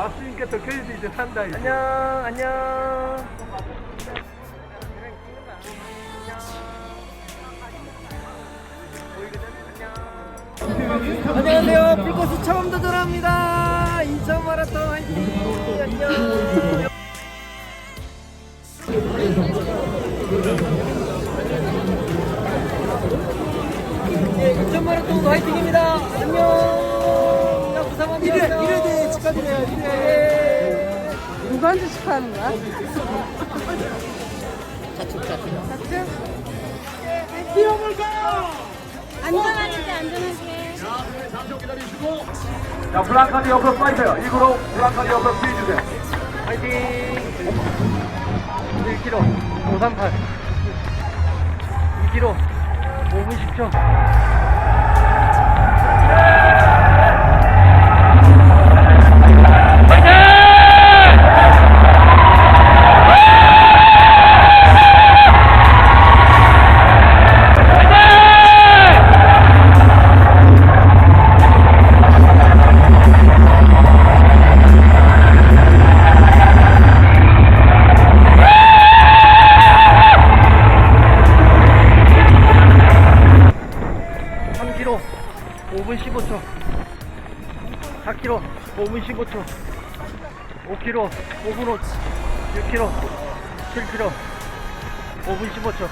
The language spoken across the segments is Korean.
봤으니까 더 크레딧 이제 산다. 이제. 안녕, 안녕. 안녕하세요. 불꽃이 처음 도전합니다. 인천 마라톤 화이팅. 안녕. 예, 인천 마라톤 화이팅입니다. 안녕. 1회, 1회 대회 축하드려요. 1회. 누구한테 축하하는 거야? 자축 자축 안전하게 안전하게. 자, 블랑카드 옆으로 빠지세요. 이구로 블랑카드 옆으로 피해주세요. 화이팅! 1km 538 2km 5분 10초 5분 15초 4km 5분 15초 5km 5분 5 6km 7km 5분 15초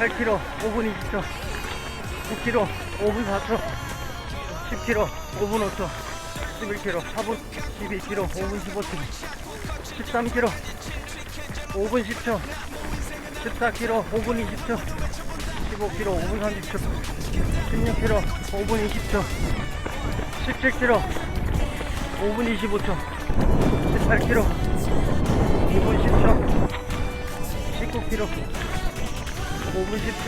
8km 5분 20초 9km 5분 4초 10km 5분 5초 11km 4분 12km 5분 15초 13km 5분 10초 14km 5분 20초 15km 5분 30초 16km 5분 20초 17km 5분 25초 18km 2분 10초 19km 5분 10초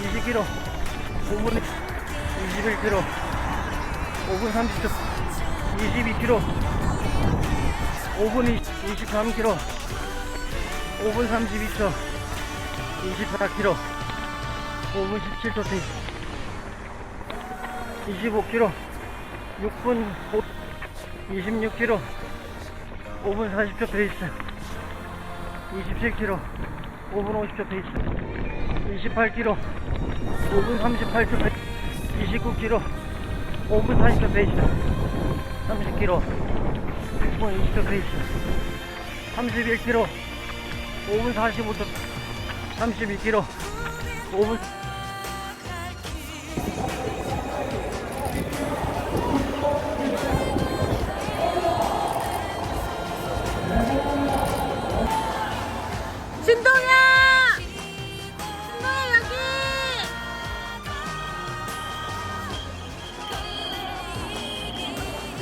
20km 5분 21km 5분 30초 22km 5분 23km 5분 32초 24km 5분 17초 페이스 25km 6분 5, 26km 5분 40초 페이스 27km 5분 50초 페이스 28km 5분 38초 페이스 29km 5분 40초 페이스 30km 6분 20초 페이스 31km 5분 45초 32km 5분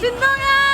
진동이야!